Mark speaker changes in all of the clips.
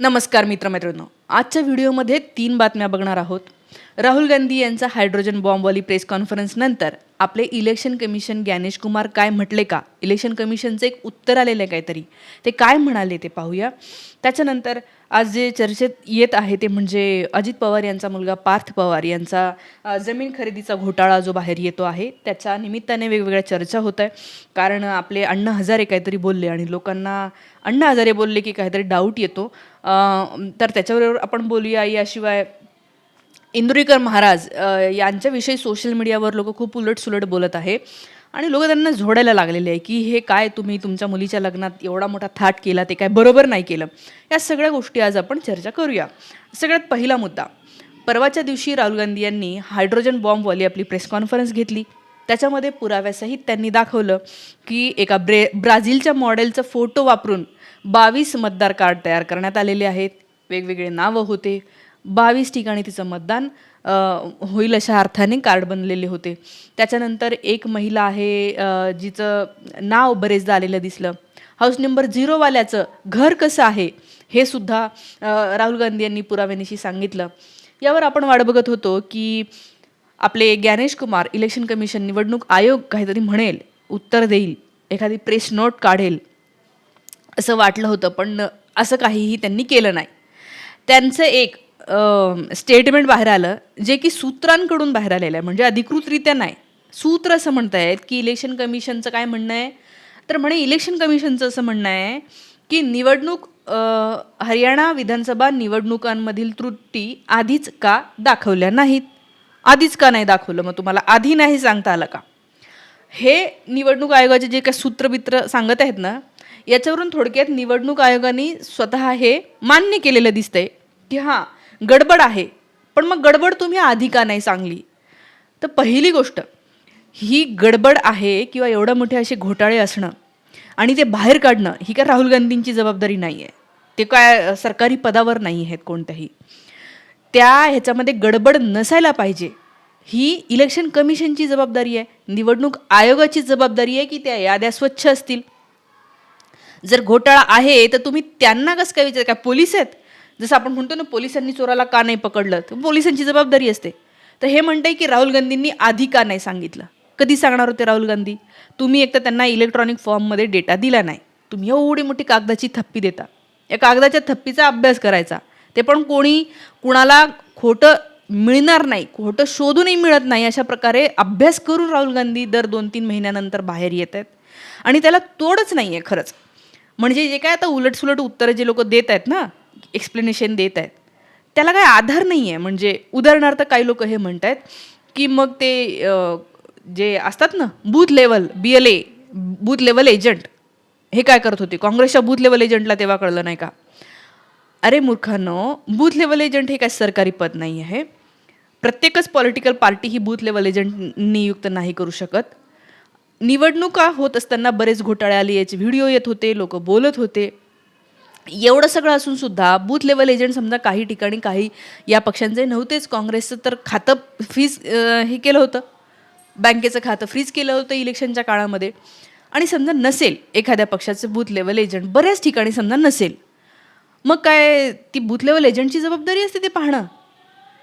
Speaker 1: नमस्कार मित्रमैत्रिणींनो. आजच्या व्हिडिओमध्ये तीन बातम्या बघणार आहोत. राहुल गांधी यांचा हायड्रोजन बॉम्बवाली प्रेस कॉन्फरन्सनंतर आपले इलेक्शन कमिशन ज्ञानेश कुमार काय म्हटले का? इलेक्शन कमिशनचं एक उत्तर आलेलं आहे काहीतरी. ते काय म्हणाले ते पाहूया. त्याच्यानंतर आज जे चर्चेत येत आहे ते म्हणजे अजित पवार यांचा मुलगा पार्थ पवार यांचा जमीन खरेदीचा घोटाळा जो बाहेर येतो आहे त्याच्या निमित्ताने वेगवेगळ्या चर्चा होत आहे. कारण आपले अण्णा हजारे काहीतरी बोलले आणि लोकांना अण्णा हजारे बोलले की काहीतरी डाऊट येतो. तर त्याच्याबरोबर आपण बोलूया याशिवाय इंदुरीकर महाराज यांच्याविषयी सोशल मीडियावर लोक खूप उलटसुलट बोलत आहे. आणि लोक त्यांना झोडायला लागलेले आहे की हे काय तुम्ही तुमच्या मुलीच्या लग्नात एवढा मोठा थाट केला ते काय बरोबर नाही केलं. या सगळ्या गोष्टी आज आपण चर्चा करूया. सगळ्यात पहिला मुद्दा परवाच्या दिवशी राहुल गांधी यांनी हायड्रोजन बॉम्बवाली आपली प्रेस कॉन्फरन्स घेतली. त्याच्यामध्ये पुराव्यासहित त्यांनी दाखवलं की एका ब्रे ब्राझीलच्या मॉडेलचा फोटो वापरून बावीस मतदार कार्ड तयार करण्यात आलेले आहेत. वेगवेगळे नावं होते. बावीस ठिकाणी तिचं मतदान होईल अशा अर्थाने कार्ड बनलेले होते. त्याच्यानंतर एक महिला आहे जिचं नाव बरेचदा आलेलं दिसलं. हाऊस नंबर झिरोवाल्याचं घर कसं आहे हे सुद्धा राहुल गांधी यांनी पुराव्यानिशी सांगितलं. यावर आपण वाट बघत होतो की आपले ज्ञानेश कुमार इलेक्शन कमिशन निवडणूक आयोग काहीतरी म्हणेल उत्तर देईल एखादी प्रेस नोट काढेल असं वाटलं होतं पण असं काहीही त्यांनी केलं नाही. त्यांचं एक स्टेटमेंट बाहेर आलं जे की सूत्रांकडून बाहेर आलेलं आहे. म्हणजे अधिकृतरित्या नाही. सूत्र असं म्हणतायत की इलेक्शन कमिशनचं काय म्हणणं आहे? तर म्हणे इलेक्शन कमिशनचं असं म्हणणं आहे की निवडणूक हरियाणा विधानसभा निवडणुकांमधील त्रुटी आधीच का दाखवल्या नाहीत? आधीच का नाही दाखवलं? मग तुम्हाला आधी नाही सांगता आलं का? हे निवडणूक आयोगाचे जे काही सूत्रबित्र सांगत आहेत ना याच्यावरून थोडक्यात निवडणूक आयोगाने स्वतः हे मान्य केलेलं दिसतंय की हां गडबड आहे. पण मग गडबड तुम्ही आधी का नाही सांगली? तर पहिली गोष्ट ही गडबड आहे किंवा एवढं मोठे असे घोटाळे असणं आणि ते बाहेर काढणं ही काय राहुल गांधींची जबाबदारी नाही आहे ते काय सरकारी पदावर नाही आहेत कोणत्याही. त्या ह्याच्यामध्ये गडबड नसायला पाहिजे. ही इलेक्शन कमिशनची जबाबदारी आहे. निवडणूक आयोगाची जबाबदारी आहे की त्या याद्या स्वच्छ असतील. जर घोटाळा आहे तर तुम्ही त्यांना कसं काय विचार काय पोलीस आहेत? जसं आपण म्हणतो ना पोलिसांनी चोराला का नाही पकडलं? तर पोलिसांची जबाबदारी असते. तर हे म्हणतंय की राहुल गांधींनी आधी का नाही सांगितलं? कधी सांगणार होते राहुल गांधी? तुम्ही एक तर त्यांना इलेक्ट्रॉनिक फॉर्ममध्ये डेटा दिला नाही. तुम्ही एवढी मोठी कागदाची थप्पी देता. या कागदाच्या थप्पीचा अभ्यास करायचा. ते पण कोणी कुणाला खोटं मिळणार नाही खोटं शोधूनही मिळत नाही अशा प्रकारे अभ्यास करून राहुल गांधी दर दोन तीन महिन्यानंतर बाहेर येत आहेत. आणि त्याला तोडच नाही आहे खरंच. म्हणजे जे काय आता उलटसुलट उत्तरं जे लोक देत आहेत ना एक्सप्लेनेशन देत आहेत. त्याला काय आधार नाही आहे म्हणजे उदाहरणार्थ काही लोक हे म्हणत आहेत की मग ते जे असतात ना booth level B L A booth level agent हे काय करत होते? काँग्रेसच्या बूथ लेवल एजंटला तेव्हा कळलं नाही का? अरे मूर्खांनो बूथ लेवल एजंट हे काय सरकारी पद नाही आहे. प्रत्येकच पॉलिटिकल पार्टी ही बूथ लेवल एजंट नियुक्त नाही करू शकत. निवडणुका होत असताना बरेच घोटाळे आले याचे व्हिडिओ येत होते लोक बोलत होते. एवढं सगळं असून सुद्धा बूथ लेवल एजंट समजा काही ठिकाणी काही या पक्षांचे नव्हतेच काँग्रेसचं तर खातं फीज हे केलं होतं. बँकेचं खातं फ्रीज केलं होतं इलेक्शनच्या काळामध्ये. आणि समजा नसेल एखाद्या पक्षाचं बूथ लेवल एजंट बऱ्याच ठिकाणी समजा नसेल. मग काय ती बूथ लेवल एजंटची जबाबदारी असते ते पाहणं.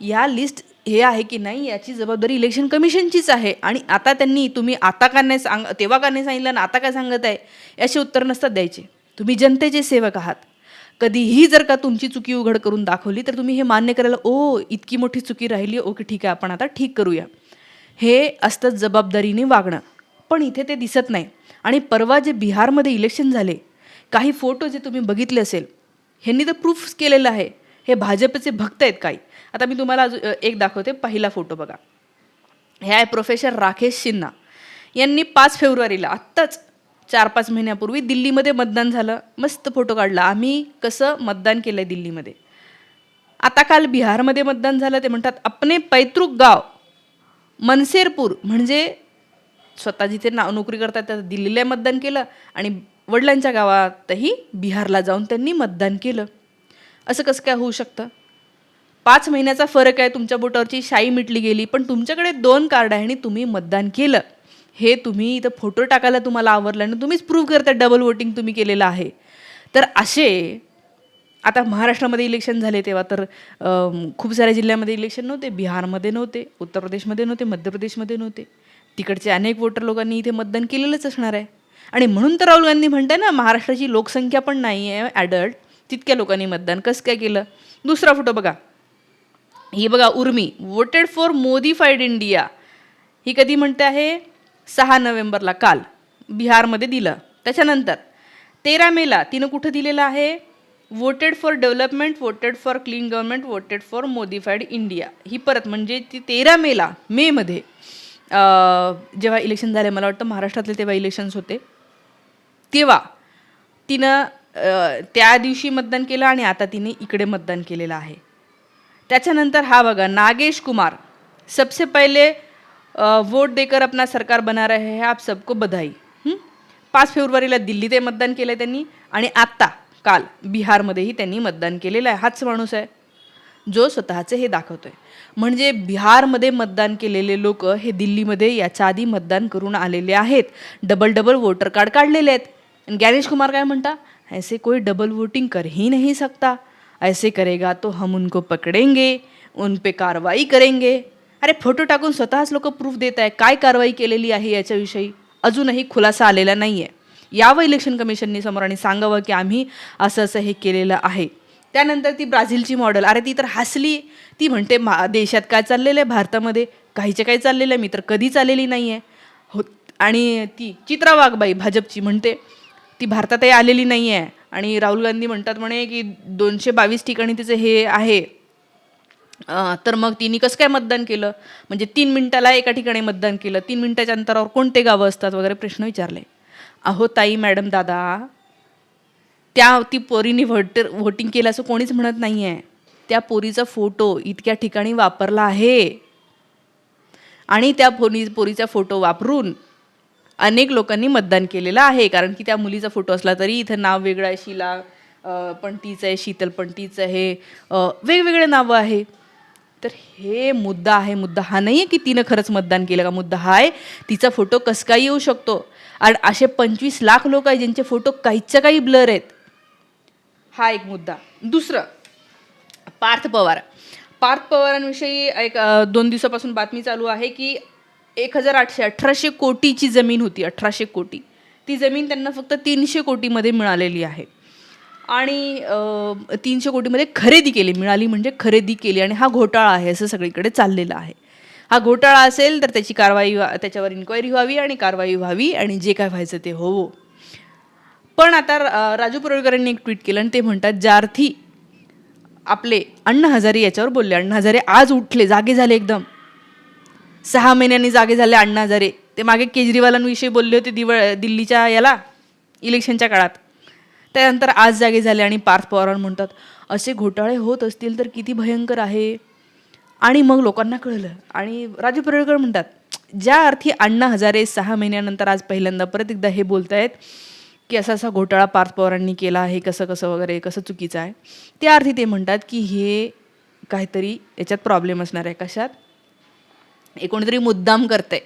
Speaker 1: या लिस्ट हे आहे की नाही याची जबाबदारी इलेक्शन कमिशनचीच आहे. आणि आता त्यांनी तुम्ही आता का नाही सांग तेव्हा का नाही सांगितलं आणि आता काय सांगत आहे याचे उत्तर नसतात द्यायचे. तुम्ही जनतेचे सेवक आहात. कधीही जर का तुमची चुकी उघड करून दाखवली तर तुम्ही हे मान्य करायला ओ इतकी मोठी चुकी राहिली ओके ठीक आहे आपण आता ठीक करूया. हे असतं जबाबदारीने वागणं. पण इथे ते दिसत नाही. आणि परवा जे बिहारमध्ये इलेक्शन झाले काही फोटो जे तुम्ही बघितले असेल ह्यांनी तर प्रूफ केलेलं आहे. हे भाजपचे भक्त आहेत काही. आता मी तुम्हाला अजून एक दाखवते पहिला फोटो बघा. हे आहे प्रोफेसर राकेश सिन्हा यांनी पाच फेब्रुवारीला आत्ताच चार पाच महिन्यापूर्वी दिल्लीमध्ये मतदान झालं. मस्त फोटो काढला. आम्ही कसं मतदान केलं आहे दिल्लीमध्ये? आता काल बिहारमध्ये मतदान झालं. ते म्हणतात आपले पैतृक गाव मनसेरपूर. म्हणजे स्वतः जिथे नाव नोकरी करतात त्या दिल्लीला मतदान केलं आणि वडिलांच्या गावातही बिहारला जाऊन त्यांनी मतदान केलं. असं कसं काय होऊ शकतं? पाच महिन्याचा फरक आहे. तुमच्या बोटावरची शाई मिटली गेली पण तुमच्याकडे दोन कार्ड आहे आणि तुम्ही मतदान केलं. हे तुम्ही इथं फोटो टाकायला तुम्हाला आवडला आणि तुम्हीच प्रूव्ह करता डबल वोटिंग तुम्ही केलेलं आहे. तर असे आता महाराष्ट्रामध्ये इलेक्शन झाले तेव्हा तर खूप साऱ्या जिल्ह्यामध्ये इलेक्शन नव्हते बिहारमध्ये नव्हते उत्तर प्रदेशमध्ये नव्हते मध्य प्रदेशमध्ये नव्हते. तिकडचे अनेक वोटर लोकांनी इथे मतदान केलेलंच असणार आहे. आणि म्हणून तर राहुल गांधी म्हणताय ना महाराष्ट्राची लोकसंख्या पण नाही आहे ॲडल्ट तितक्या लोकांनी मतदान कसं काय केलं? दुसरा फोटो बघा. ही बघा Urmi voted for modified India ही कधी म्हणते आहे? सहा नोव्हेंबरला काल बिहारमध्ये दिलं. त्याच्यानंतर तेरा मेला तिनं कुठं दिलेलं आहे? Voted for development voted for clean government voted for modified India ही परत म्हणजे ती तेरा मेला मेमध्ये जेव्हा इलेक्शन झाले मला वाटतं महाराष्ट्रातले तेव्हा इलेक्शन्स होते. तेव्हा तिनं त्या दिवशी मतदान केलं आणि आता तिने इकडे मतदान केलेलं आहे. त्याच्यानंतर हा बघा नागेश कुमार सबसे पहिले वोट देकर अपना सरकार बना रहे हैं आप सबको बधाई पाच फेब्रुवारीला दिल्लीत मतदान केलं आहे त्यांनी आणि आत्ता काल बिहारमध्येही त्यांनी मतदान केलेलं आहे. हाच माणूस आहे जो स्वतःचे हे दाखवतोय. म्हणजे बिहारमध्ये मतदान केलेले लोक हे दिल्लीमध्ये याच्या आधी मतदान करून आलेले आहेत. डबल डबल वोटर कार्ड काढलेले आहेत. आणि ज्ञानेश कुमार काय म्हणता? ऐसे कोई डबल वोटिंग कर ही नहीं सकता. ऐसे करेगा तो हम उनको पकडेंगे उन पे कारवाई करेंगे. अरे फोटो टाकून स्वतःच लोक प्रूफ देत आहे काय कारवाई केलेली आहे याच्याविषयी? अजूनही खुलासा आलेला नाही आहे यावं इलेक्शन कमिशननी समोर आणि सांगावं की आम्ही असं असं हे केलेलं आहे. त्यानंतर ती ब्राझीलची मॉडेल अरे ती तर हसली. ती म्हणते मा देशात काय चाललेलं आहे? भारतामध्ये काहीचे काही चाललेलं आहे. मी तर कधीच आलेली नाही आहे हो आणि ती चित्रा वाघबाई भाजपची म्हणते ती भारतातही आलेली नाही आहे आणि राहुल गांधी म्हणतात म्हणे की दोनशे बावीस ठिकाणी तिचं हे आहे. तर मग तिने कसं काय मतदान केलं? म्हणजे तीन मिनिटाला एका ठिकाणी मतदान केलं. तीन मिनिटाच्या अंतरावर कोणते गावं असतात वगैरे प्रश्न विचारले. अहो ताई मॅडम दादा त्या ती पोरीने व्होटर व्होटिंग केलं असं कोणीच म्हणत नाही आहे त्या पोरीचा फोटो इतक्या ठिकाणी वापरला आहे. आणि त्या पोरी पोरीचा फोटो वापरून अनेक लोकांनी मतदान केलेलं आहे. कारण की त्या मुलीचा फोटो असला तरी इथं नाव वेगळं आहे शिला पण तीच आहे शीतल पण तीच आहे. वेगवेगळे नावं आहे. तर हे मुद्दा आहे. मुद्दा हा नाही आहे की तिनं खरंच मतदान केलं का. मुद्दा हा आहे तिचा फोटो कसं काही येऊ शकतो? आणि असे पंचवीस लाख लोक आहे ज्यांचे फोटो काहीच्या काही ब्लर आहेत. हा एक मुद्दा. दुसरं पार्थ पवार. पार्थ पवारांविषयी एक दोन दिवसापासून बातमी चालू आहे की एक हजार आठशे अठराशे कोटीची जमीन होती. अठराशे कोटी. ती जमीन त्यांना फक्त तीनशे कोटीमध्ये मिळालेली आहे. आणि तीनशे कोटीमध्ये खरेदी केली. मिळाली म्हणजे खरेदी केली आणि हा घोटाळा आहे असं सगळीकडे चाललेलं आहे. हा घोटाळा असेल तर त्याची कारवाई त्याच्यावर इन्क्वायरी व्हावी आणि कारवाई व्हावी आणि जे काय व्हायचं ते होवो. पण आता राजू परोळकरांनी एक ट्विट केलं आणि ते म्हणतात जार्थी आपले अण्णा हजारे याच्यावर बोलले. अण्णा हजारे आज उठले जागे झाले एकदम. सहा महिन्यांनी जागे झाले अण्णा हजारे. ते मागे केजरीवालांविषयी बोलले होते दिव दिल्लीच्या याला इलेक्शनच्या काळात. त्यानंतर आज जागे झाले आणि पार्थ पवार म्हणतात असे घोटाळे होत असतील तर किती भयंकर आहे. आणि मग लोकांना कळलं आणि राजू परेळकर म्हणतात ज्या अर्थी अण्णा हजारे सहा महिन्यानंतर आज पहिल्यांदा परत एकदा हे बोलत आहेत की असा असा घोटाळा पार्थ पवारांनी केला आहे कसं कसं वगैरे कसं चुकीचं आहे त्या अर्थी ते म्हणतात की हे काहीतरी याच्यात प्रॉब्लेम असणार आहे कशात? हे कोणीतरी मुद्दाम करतंय.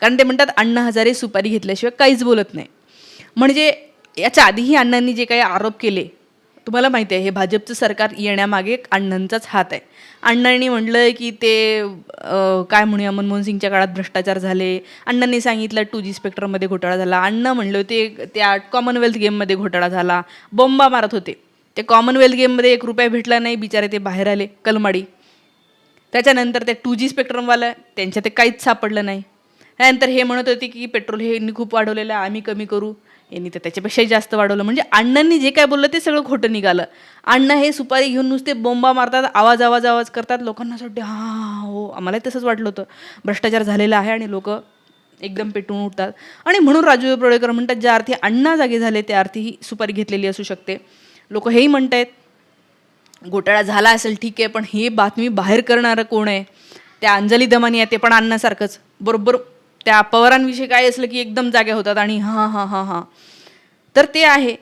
Speaker 1: कारण ते म्हणतात अण्णा हजारे सुपारी घेतल्याशिवाय काहीच बोलत नाही. म्हणजे याच्या आधीही अण्णांनी जे काही आरोप केले तुम्हाला माहिती आहे हे भाजपचं सरकार येण्यामागे अण्णांचाच हात आहे. अण्णांनी म्हटलं की ते काय म्हणूया मनमोहन सिंगच्या काळात भ्रष्टाचार झाले. अण्णांनी सांगितलं टू जी स्पेक्टरमध्ये घोटाळा झाला. अण्णा म्हणलं होते त्या कॉमनवेल्थ गेममध्ये घोटाळा झाला. बॉम्बा मारत होते. ते कॉमनवेल्थ गेममध्ये एक रुपया भेटला नाही बिचारे ते बाहेर आले कलमाडी. त्याच्यानंतर ते टू जी स्पेक्ट्रमवाला त्यांच्या ते काहीच सापडलं नाही. त्यानंतर हे म्हणत होते की पेट्रोल हे यांनी खूप वाढवलेलं आहे आम्ही कमी करू. यांनी तर त्याच्यापेक्षाही जास्त वाढवलं. म्हणजे अण्णांनी जे काय बोललं ते सगळं खोटं निघालं. अण्णा हे सुपारी घेऊन नुसते बोंबा मारतात आवाज आवाज आवाज करतात. लोकांना असं वाटते हां हो आम्हालाही तसंच वाटलं होतं. भ्रष्टाचार झालेला आहे आणि लोक एकदम पेटून उठतात. आणि म्हणून राजू प्रळेकर म्हणतात ज्या अर्थी अण्णा जागे झाले त्या अर्थी ही सुपारी घेतलेली असू शकते. लोक हेही म्हणत आहेत घोटाळा झाला असेल ठीक आहे पण ही बातमी बाहेर करणारं कोण आहे? त्या अंजली दमानी आहे ते पण अण्णासारखंच. बरोबर त्या पवारांविषयी काय असलं की एकदम जाग्या होतात आणि हां हां हां हां. तर ते आहे.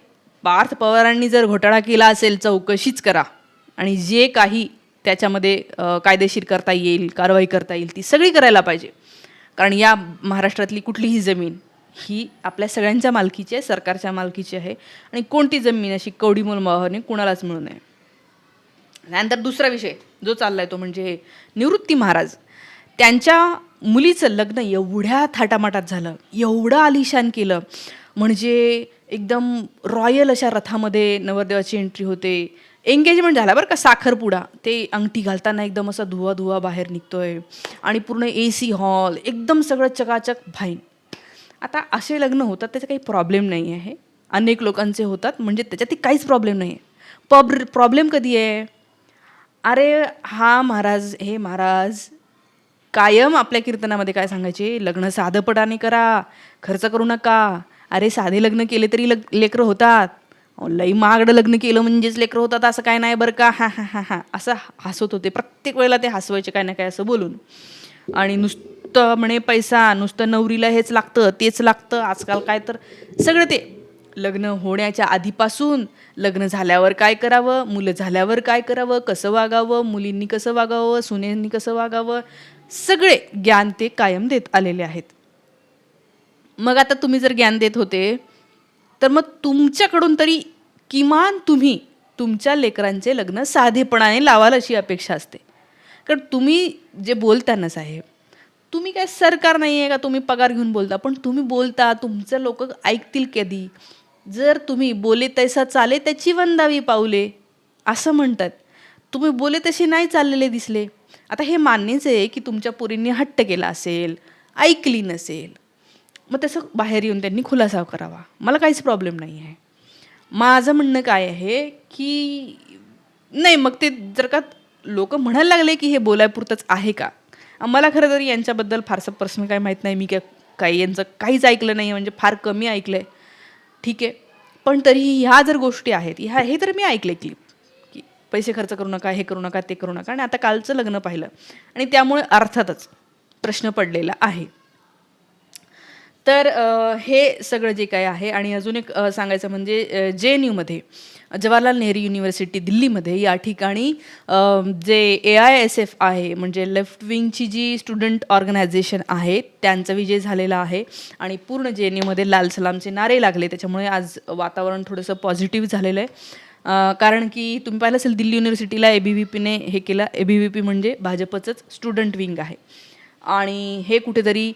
Speaker 1: पार्थ पवारांनी जर घोटाळा केला असेल चौकशीच करा. आणि जे काही त्याच्यामध्ये कायदेशीर करता येईल कारवाई करता येईल ती सगळी करायला पाहिजे. कारण या महाराष्ट्रातली कुठलीही जमीन ही आपल्या सगळ्यांच्या मालकीची आहे सरकारच्या मालकीची आहे. आणि कोणती जमीन अशी कवडी मोलमावाने कुणालाच मिळू नये. त्यानंतर दुसरा विषय जो चालला आहे तो म्हणजे निवृत्ती महाराज. त्यांच्या मुलीचं लग्न एवढ्या थाटामाटात झालं एवढं आलिशान केलं. म्हणजे एकदम रॉयल अशा रथामध्ये नवरदेवाची एंट्री होते. एंगेजमेंट झाला बरं का साखरपुडा. ते अंगठी घालताना एकदम असा धुवा धुवा बाहेर निघतोय. आणि पूर्ण ए सी हॉल एकदम सगळं चकाचक भाईन आता असे लग्न होतात त्याचा काही प्रॉब्लेम नाही आहे. अनेक लोकांचे होतात म्हणजे त्याच्यात काहीच प्रॉब्लेम नाही आहे. पॉब प्रॉब्लेम कधी आहे? अरे हा महाराज हे महाराज कायम आपल्या कीर्तनामध्ये काय सांगायचे? लग्न साधंपटाने करा खर्च करू नका. अरे साधे लग्न केले तरी लग लेकरं होतात. लई महागडं लग्न केलं म्हणजेच लेकरं होतात असं काय नाही बरं का? हा हा हा हा. असं हसत होते. प्रत्येक वेळेला ते हसवायचे काय ना काय असं बोलून. आणि नुसतं म्हणे पैसा नुसतं नवरीला हेच लागतं तेच लागतं. आजकाल काय तर सगळं ते. लग्न होण्याच्या आधीपासून लग्न झाल्यावर काय करावं? मुलं झाल्यावर काय करावं? कसं वागावं? मुलींनी कसं वागावं? सुनेंनी कसं वागावं? सगळे ज्ञान ते कायम देत आलेले आहेत. मग आता तुम्ही जर ज्ञान देत होते तर मग तुमच्याकडून तरी किमान तुम्ही तुमच्या लेकरांचे लग्न साधेपणाने लावाल अशी अपेक्षा असते. कारण तुम्ही जे बोलताना साहेब तुम्ही काय सरकार नाही आहे का तुम्ही पगार घेऊन बोलता? पण तुम्ही बोलता तुमचं लोक ऐकतील कधी. जर तुम्ही बोले तैसा चाले त्याची वंदावी पावले असं म्हणतात. तुम्ही बोले तसे नाही चाललेले दिसले. आता हे मान्यच आहे की तुमच्या पोरींनी हट्ट केला असेल ऐकली नसेल. मग तसं बाहेर येऊन त्यांनी खुलासा करावा. मला काहीच प्रॉब्लेम नाही आहे. माझं म्हणणं काय आहे की नाही मग ते जर का लोक म्हणायला लागले की हे बोलायपुरतंच आहे का? मला खरं तर यांच्याबद्दल फारसं पर्सनल काय माहीत नाही. मी काय काही यांचं काहीच ऐकलं नाही म्हणजे फार कमी ऐकलं आहे ठीक आहे. पण तरीही ह्या जर गोष्टी आहेत ह्या हे तर मी ऐकले क्लिप की पैसे खर्च करू नका हे करू नका ते करू नका. आणि आता कालचं लग्न पाहिलं. आणि त्यामुळे अर्थातच प्रश्न पडलेला आहे. तर हे सगळं जे काय आहे आणि अजून एक सांगायचं म्हणजे जे एन यूमध्ये जवाहरलाल नेहरू युनिव्हर्सिटी दिल्लीमध्ये या ठिकाणी जे ए आय एस एफ आहे म्हणजे लेफ्ट विंगची जी स्टुडंट ऑर्गनायझेशन आहे त्यांचा विजय झालेला आहे. आणि पूर्ण जे एन यूमध्ये लाल सलामचे नारे लागले त्याच्यामुळे आज वातावरण थोडंसं पॉझिटिव्ह झालेलं आहे. कारण की तुम्ही पाहिलं असेल दिल्ली युनिव्हर्सिटीला ए बी व्ही पीने हे केलं. ए बी व्ही पी म्हणजे भाजपचंच स्टुडंट विंग आहे. आणि हे कुठेतरी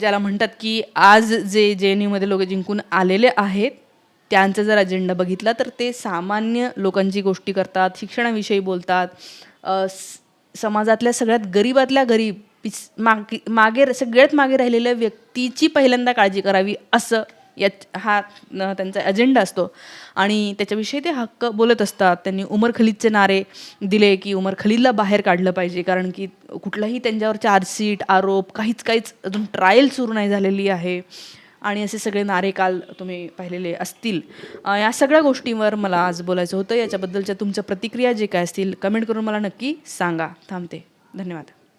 Speaker 1: ज्याला म्हणतात की आज जे जे एन यूमध्ये लोक जिंकून आलेले आहेत त्यांचा जर अजेंडा बघितला तर ते सामान्य लोकांची गोष्टी करतात शिक्षणाविषयी बोलतात. स- समाजातल्या सगळ्यात गरीबातल्या गरीब पिस मागे मागे सगळ्यात मागे राहिलेल्या व्यक्तीची पहिल्यांदा काळजी करावी असं या हा त्यांचा अजेंडा असतो. आणि त्याच्याविषयी ते हक्क बोलत असतात. त्यांनी उमर खलीदचे नारे दिले की उमर खलीदला बाहेर काढलं पाहिजे. कारण की कुठलाही त्यांच्यावर चार्जशीट आरोप काहीच काहीच अजून ट्रायल सुरू नाही झालेली आहे. आणि असे सगळे नारे काल तुम्ही पाहिलेले असतील. या सगळ्या गोष्टींवर मला आज बोलायचं होतं. याच्याबद्दलच्या तुमच्या प्रतिक्रिया जे काय असतील कमेंट करून मला नक्की सांगा. थांबते. धन्यवाद.